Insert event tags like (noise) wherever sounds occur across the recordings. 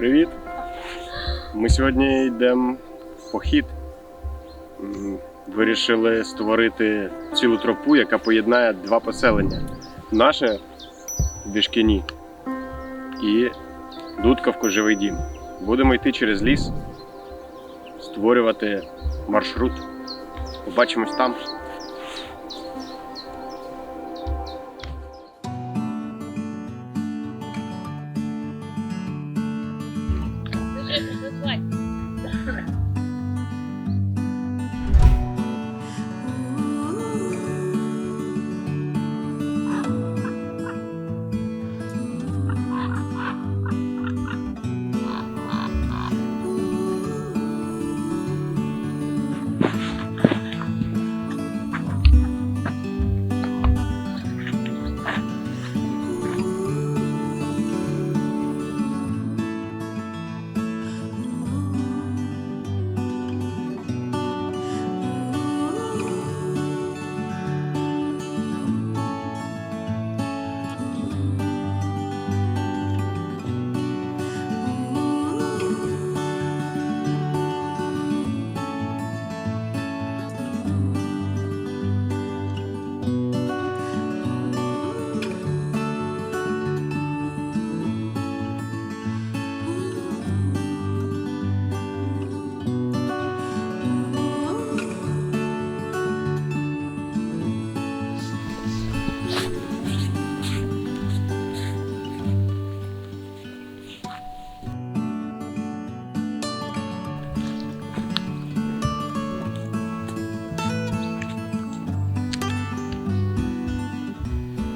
Привіт! Ми сьогодні йдемо в похід. Вирішили створити цілу тропу, яка поєднає два поселення: наше в Бішкіні і Дудкавку Живий Дім. Будемо йти через ліс, створювати маршрут. Побачимось там.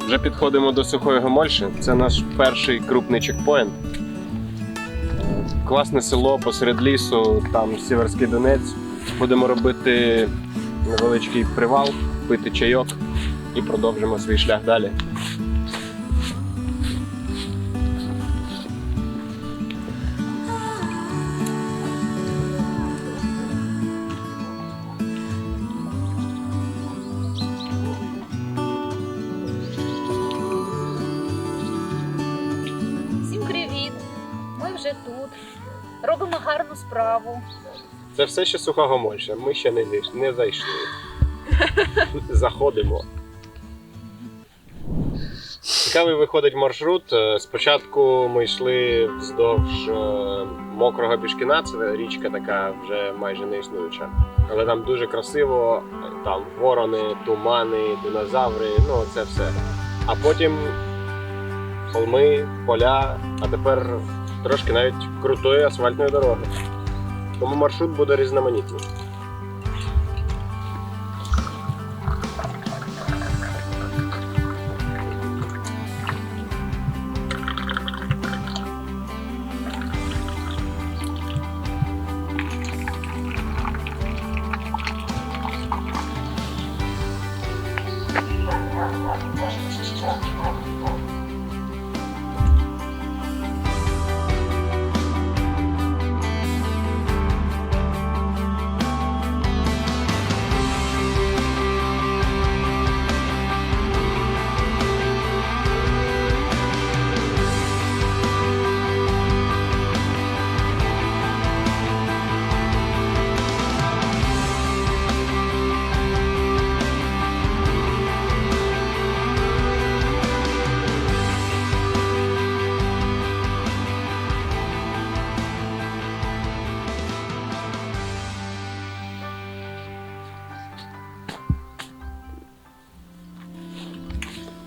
Вже підходимо до сухої Гомольші. Це наш перший крупний чекпоінт. Класне село посеред лісу, там Сіверський Донець. Будемо робити невеличкий привал, пити чайок і продовжимо свій шлях далі. Ми тут. Робимо гарну справу. Це все ще суха Гомольща. Ми ще не, зайш- не зайшли. (laughs) Заходимо. Цікавий виходить маршрут. Е, Спочатку ми йшли вздовж е, мокрого Бішкіна, це річка така вже майже не існуюча. Але там дуже красиво, там ворони, тумани, динозаври, ну це все. А потім холми, поля, а тепер трошки навіть крутої асфальтної дороги. Тому маршрут буде різноманітний.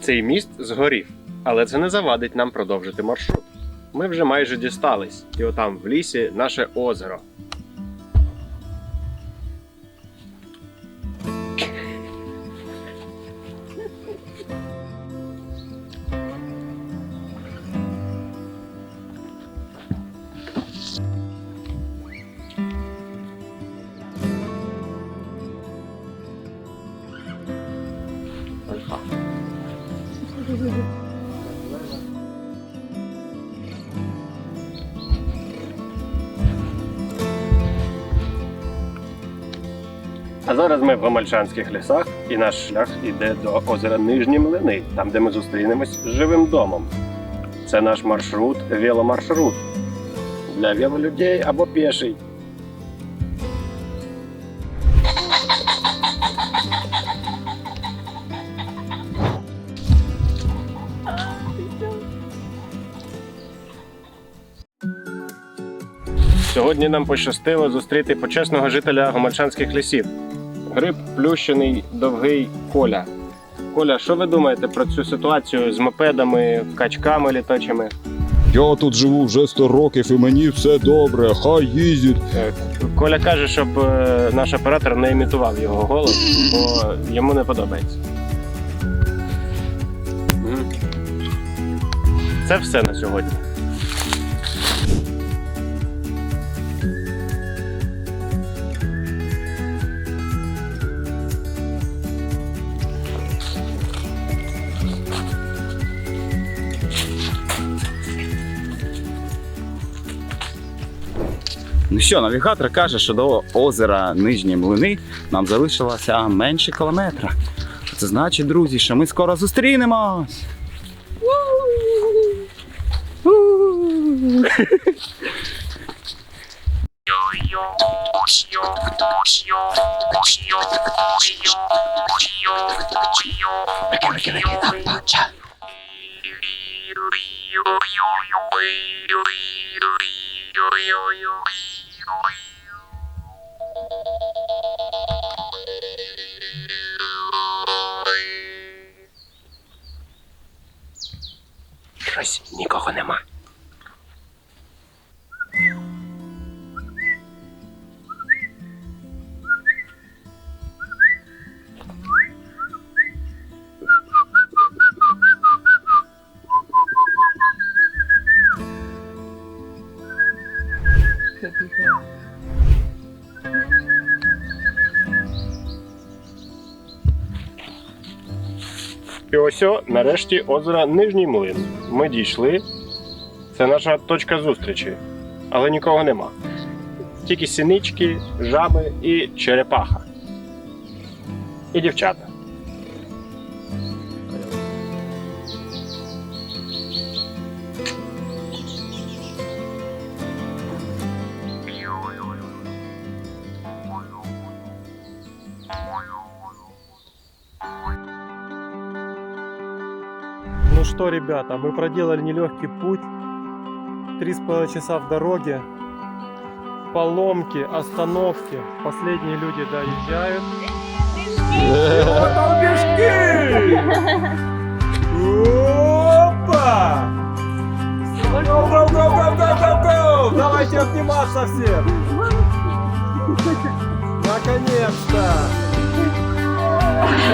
Цей міст згорів, але це не завадить нам продовжити маршрут. Ми вже майже дістались, і отам в лісі наше озеро. А зараз ми в Гомельчанських лісах, і наш шлях іде до озера Нижні Млини, там, де ми зустрінемось з живим домом. Це наш маршрут, веломаршрут. для велолюдей або піший. Сьогодні нам пощастило зустріти почесного жителя Гомельчанських лісів. Гриб плющений довгий Коля. Коля, що ви думаєте про цю ситуацію з мопедами, качками літачими? Я тут живу вже 100 років і мені все добре, хай їздять. Е, Коля каже, щоб е, наш оператор не імітував його голос, бо йому не подобається. Це все на сьогодні. Що, навігатор каже, що до озера Нижні Млини нам залишилося менше кілометра. Це значить, друзі, що ми скоро зустрінемось. Щось нікого нема. І ось о, нарешті озеро Нижній Млин. Ми дійшли. Це наша точка зустрічі. Але нікого нема. Тільки синички, жаби і черепаха. І дівчата. Что, ребята, мы проделали нелегкий путь. Три с половиной часа в дороге. Поломки, остановки. Последние люди доезжают. Опа! Давайте обниматься все! Наконец-то!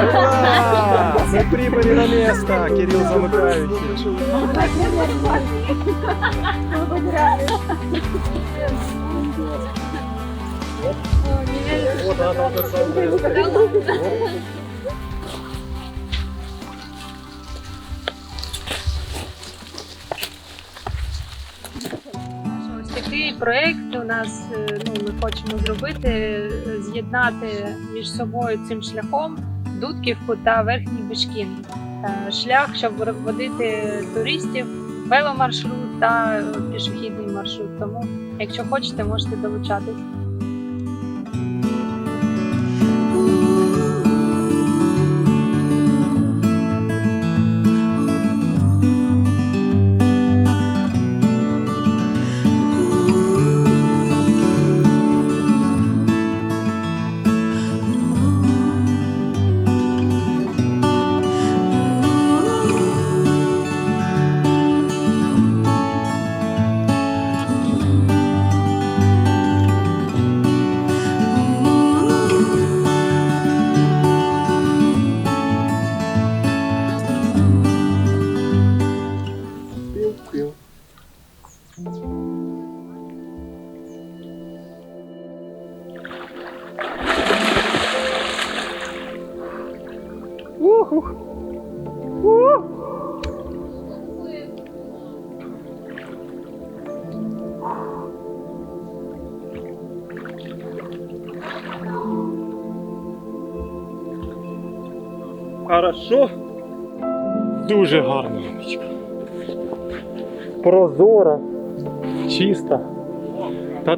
Ура! Мы прибыли на место, Кирилл Замыкающий. Вот она уже Ось такий проект у нас е, ну, ми хочемо зробити, е, з'єднати між собою цим шляхом Дудківку та Верхній Бишкін. Е, Шлях, щоб водити туристів, веломаршрут та пішохідний маршрут. Тому, якщо хочете, можете долучатись. Хорошо. Дуже гарно. Прозоро, чисто. Та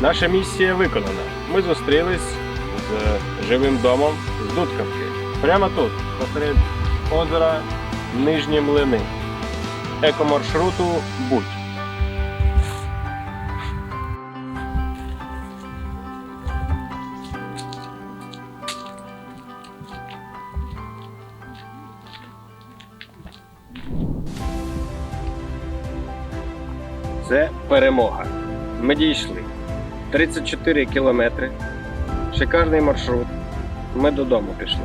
Наша місія виконана. Ми зустрілись з живим домом з Дудкавки. Прямо тут, посеред озера Нижні Млини. Екомаршруту Будь. Це перемога. Ми дійшли. 34 кілометри. Шикарний маршрут. Ми додому пішли.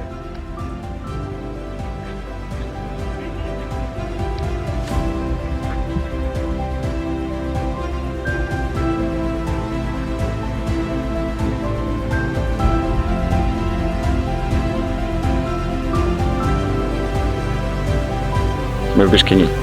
Ми в Бішкіні.